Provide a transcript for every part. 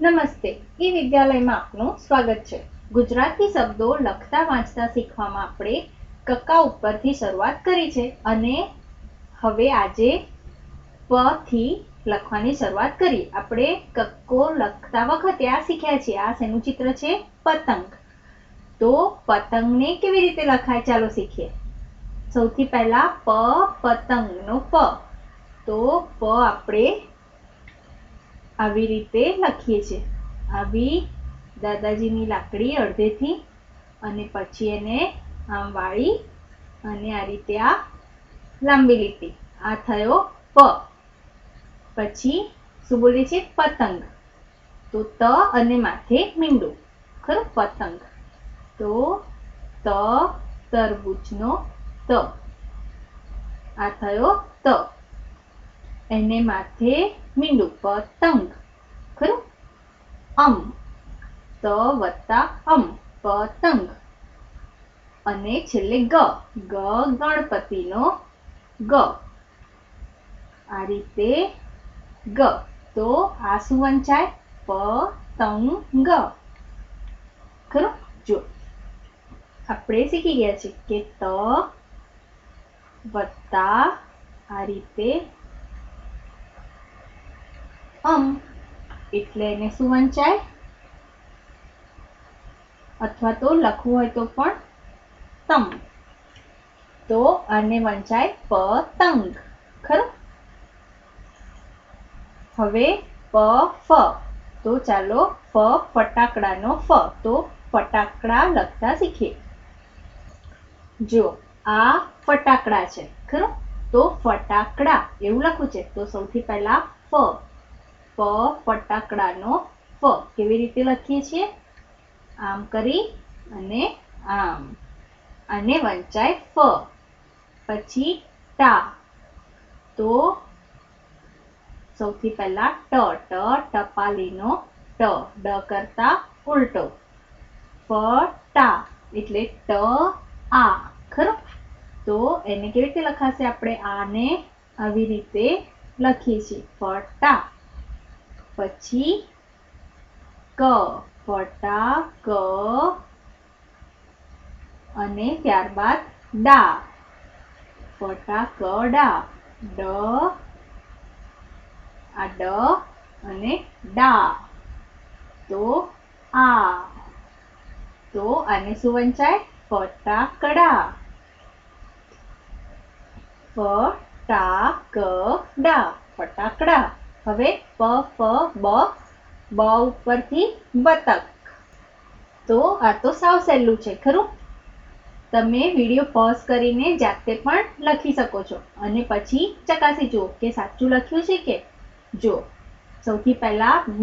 નમસ્તે. ઈ વિદ્યાલયમાં આપનું સ્વાગત છે. ગુજરાતી શબ્દો લખતા વાંચતા શીખવામાં આપણે કક્કા ઉપરથી શરૂઆત કરી છે અને હવે આજે પ થી લખવાની શરૂઆત કરી આપણે કક્કો લખતા વખતે આ શીખ્યા છીએ. આ શેનું ચિત્ર છે? પતંગ. તો પતંગને કેવી રીતે લખાય? ચાલો શીખીએ. સૌથી પહેલા પ, પતંગનો પ. તો પ આપણે આવી રીતે લખીએ છીએ. આવી દાદાજીની લાકડી અડધેથી અને પછી એને આમ વાળી અને આ રીતે આ લાંબી લીટી. આ થયો પ. પછી શું બોલીએ છીએ? પતંગ. તો ત અને માથે મીંડું. ખરું? પતંગ. તો ત તરબૂચનો ત. આ થયો ત. એને માથે મીંડું પતંગ ખરું? અમ. ત વત્તા અમ. પતંગ અને છેલ્લે ગ. ગ ગણપતિનો ગ. આ રીતે ગ. તો આ શું વંચાય? પતંગ ખરું? જો. આપણે શીખી ગયા છીએ કે ત વત્તા આ રીતે અમ એટલે એને શું વંચાય? અથવા તો લખવું હોય તો પણ તમ. તો આને વંચાય પતંગ. ખરું? હવે પ, ફ. તો ચાલો ફ ફટાકડાનો ફ. તો ફટાકડા લખતા શીખીએ. જો આ ફટાકડા છે, ખરું? તો ફટાકડા, એવું લખવું છે. તો સૌથી પહેલા ફ. ફ ફટાકડાનો ફ કેવી રીતે લખીએ છીએ? આમ કરી અને આમ. અને વંચાય ફ. પછી ટા. તો સૌથી પહેલા ટ ટ, ટપાલીનો ટ. ડ કરતા ઉલટો. ફટા એટલે ટ, આ. ખરું? તો એને કેવી રીતે લખાશે આપણે? આને આવી રીતે લખીએ છીએ. ફટા પછી ક ફટા અને ત્યારબાદ ડા. ફટા ડા. ડ, આ ડ અને ડા. તો આ. તો આને શું વંચાય ફટાકડા ફટાકડા ફટાકડા હવે પ, ફ, બ બ ઉપરથી બતક. તો આ તો સાવ સહેલું છે, ખરું? તમે વીડિયો પોઝ કરીને જાતે પણ લખી શકો છો. અને પછી ચકાસી જુઓ કે સાચું લખ્યું છે કે જો. સૌથી પહેલા બ.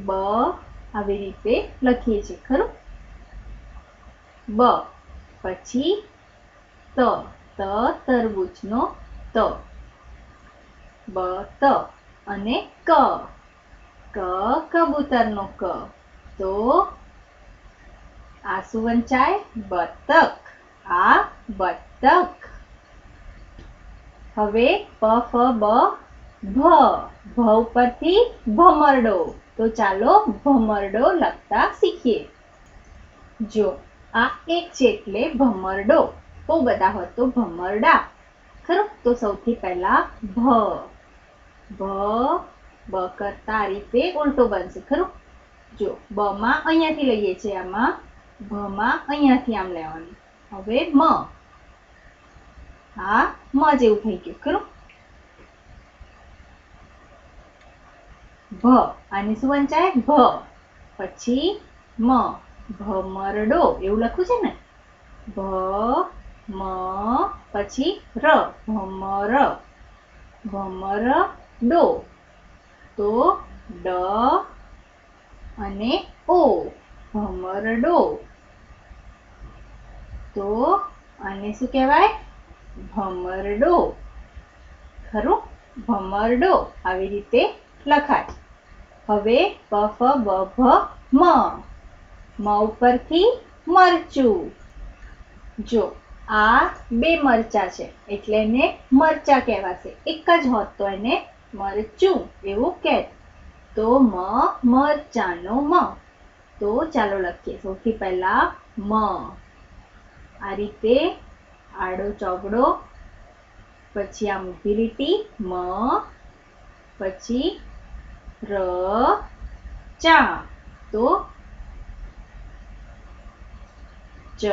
બ આવી રીતે લખીએ છીએ, ખરું? બ. પછી ત. ત તરબૂચનો ત. બ, ત અને ક. ક, કબૂતરનો ક. તો આ શું વંચાય? બતક. આ બતક. હવે પ, ફ, બ, ભ. ભ ઉપરથી ભમરડો. તો ચાલો ભમરડો લખતા શીખીએ. જો આ એક છે એટલે ભમરડો. બહુ બધા હોત તો ભમરડા. ખરું? તો સૌથી પહેલા ભ. ભ, બ કરતા રીતે ઉલટો બનશે. ખરું? જો, બ માં અહીંયાથી લઈએ છીએ આમાં. ભ માં અહીંયાથી આમ લેવાનું. હવે મ. હા, મ જેવું થઈ ગયું. ખરું? ભ. આને શું વંચાય ભ. પછી મ. ભમરડો. એવું લખવું છે ને? ભ મ, પછી ર. ભમર ભમર, ડો. તો ડ અને ઓ. ભમરડો તો આને શું કહેવાય? ભમરડો ખરું? ભમરડો આવી રીતે લખાય. હવે પ, ફ, બ, ભ, મ. મ ઉપરથી મરચું. જો આ બે મરચા છે. એટલે એને મરચા કહેવાશે. એક જ હોત તો એને મરચું એવું કહે તો મ, મરચાનો મ. તો ચાલો લખીએ. સૌથી પહેલા મ. આ રીતે આડો ચોગડો, પછી આમ ઊભી લીટી, મ, પછી ર, ચા. તો ચ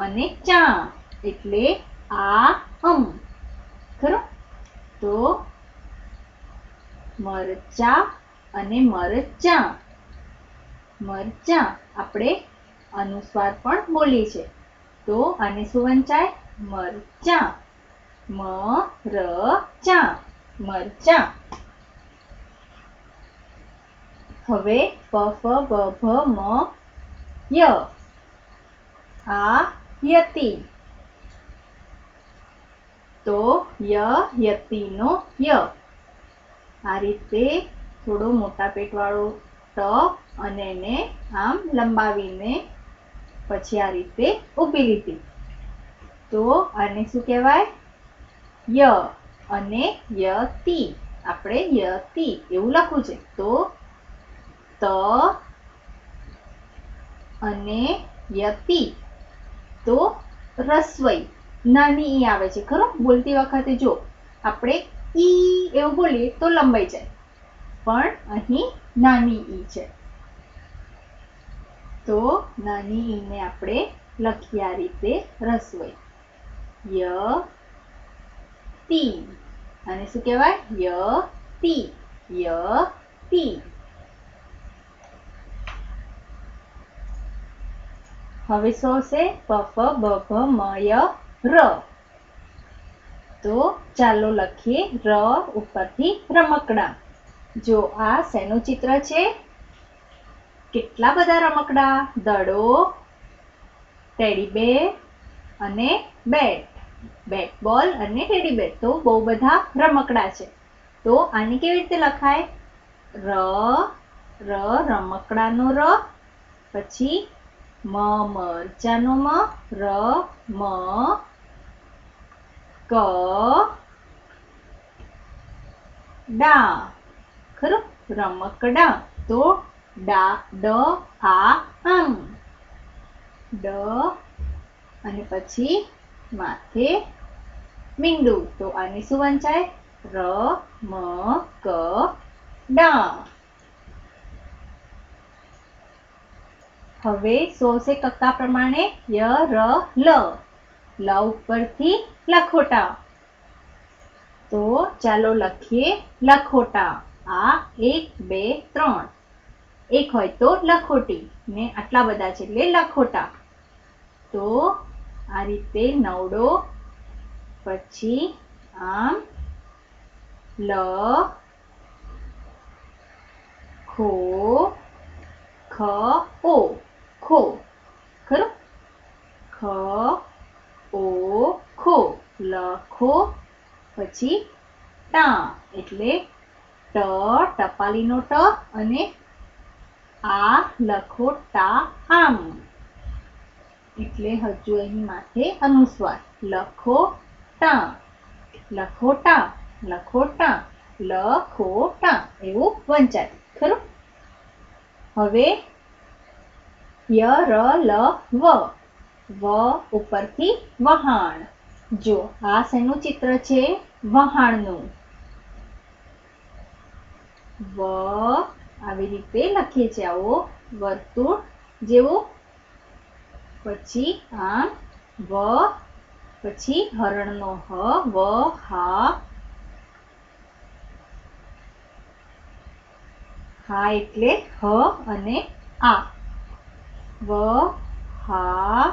અને ચા એટલે આ અમ ખરું? તો મરચા અને મરચા. મરચા આપણે અનુસ્વાર પણ બોલીએ છે તો આને શું વંચાય? મરચા. મ ર ચા મરચા. હવે પ, ફ ભ, મ, ય. આ યતિ. તો ય, યતિનો ય. આ રીતે થોડો મોટા પેટવાળો ત અને એને આમ લંબાવીને પછી આ રીતે ઊભી લીધી. તો આને શું કહેવાય? ય અને યતિ. આપણે યતિ એવું લખવું છે. તો ત અને યતિ. તો રસવઈ. નાની ઈ આવે છે, ખરો? બોલતી વખતે જો આપણે ઈ એવું બોલીએ તો લંબાઈ જાય. પણ અહીં નાની ઈ છે. તો નાની ઈને આપણે લખીએ આ રીતે રસ્વઈ. ય, તી. અને શું કહેવાય? ય, તી. ય, તી. હવે સો છે પ, ફ, બ ભ મ, ય, ર. તો ચાલો લખીએ ર ઉપરથી રમકડા. જો આ શેનું ચિત્ર છે, કેટલા બધા રમકડા? દડો ટેડી બે અને બેટ. બેટ બોલ અને ટેડી બેટ તો બહુ બધા રમકડા છે. તો આને કેવી રીતે લખાય? ર ર, રમકડાનો ર, પછી મ મરચાનો મ ર મ ક ડા ખરું રમકડા તો ડા ડ આ આમ ડ અને પછી માથે મીંડું તો આને શું વંચાય ર મ ક ડા હવે સોસે કક્કા પ્રમાણે ય, ર, લ. લ ઉપરથી લખોટા. તો ચાલો લખીએ લખોટા. આ એક, બે, ત્રણ. એક હોય તો લખોટી. ને આટલા બધા છે એટલે લખોટા. તો આ રીતે નવડો, પછી આમ, લ, ખો, ખ, ઓ ખો ખરું ખ ઓ ખો લખો પછી ટા એટલે ટ, ટપાલીનો ટ અને આ લખો ટા આમ. એટલે હજુ અહીં માથે અનુસ્વાર. લખો ટા લખોટા લખો ટા, એવું વંચાય. ખરું? હવે ય, ર, લ, વ. વ ઉપરથી વહાણ. જો આ શેનું ચિત્ર છે? વહાણનું. વ આવી રીતે લખીએ છીએ આવો. વર્તુળ જેવું. પછી આમ. વ. પછી હરણનો હ. વ, હા. હા એટલે હ અને આ. વ, હા.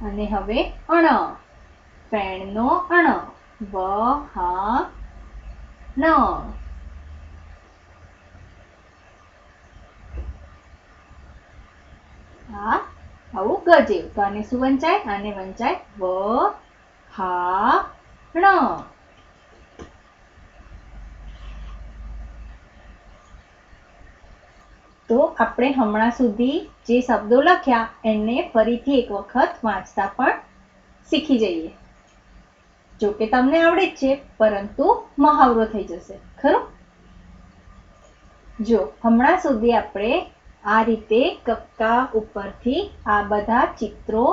અને હવે અણ. પેણનો અણ. વ, હ, ન. આ આવું તો આને શું વંચાય? આને વંચાય વ, હા, ણ. તો આપણે હમણાં સુધી જે શબ્દો લખ્યા એને ફરીથી એક વખત વાંચતા પણ શીખી જઈએ. જો કે તમને આવડે જ છે, પરંતુ મહાવરો થઈ જશે. ખરું? જો, હમણાં સુધી આપણે આ રીતે કક્કા ઉપરથી આ બધા ચિત્રો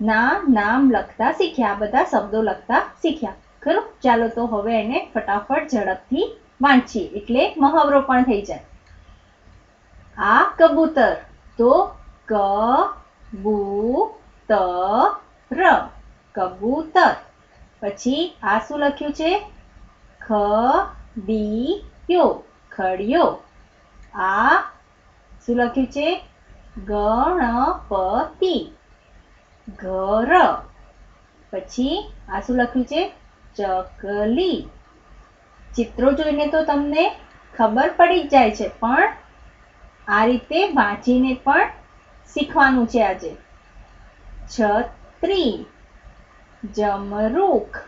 ના નામ લખતા શીખ્યા બધા શબ્દો લખતા શીખ્યા. ખરું? ચાલો તો હવે એને ફટાફટ ઝડપથી વાંચીએ, એટલે મહાવરો પણ થઈ જાય. આ કબૂતર તો ક બુ ત ર કબૂતર. પછી આ શું લખ્યું છે? ખ ડી યો ખડિયો આ શું લખ્યું છે? ગણપતિ. ઘર. પછી આ શું લખ્યું છે? ચકલી. ચિત્રો જોઈને તો તમને ખબર પડી જ જાય છે, પણ આ રીતે વાંચીને પણ શીખવાનું છે આજે. છત્રી. જમરૂખ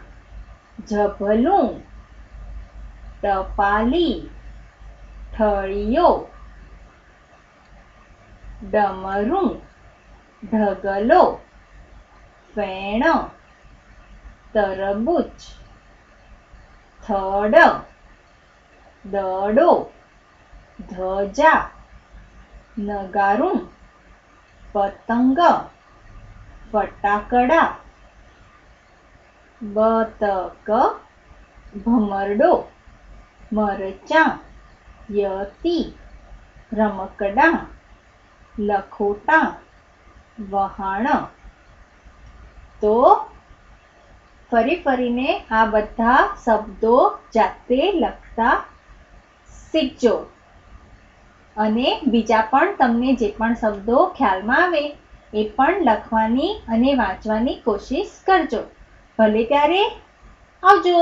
ઝભલું ટપાલી ઠળિયો ડમરું ઢગલો ફેણ તરબૂચ થડ દડો ધજા નગારું પતંગ ફટાકડા બતક ભમરડો, મરચાં, યતી, રમકડાં, લખોટા, વહાણ. તો ફરી ફરીને આ બધા શબ્દો જાતે લખતા શીખજો. અને બીજા પણ તમને જે પણ શબ્દો ખ્યાલમાં આવે, એ પણ લખવાની અને વાંચવાની કોશિશ કરજો. ભલે ત્યારે આવજો.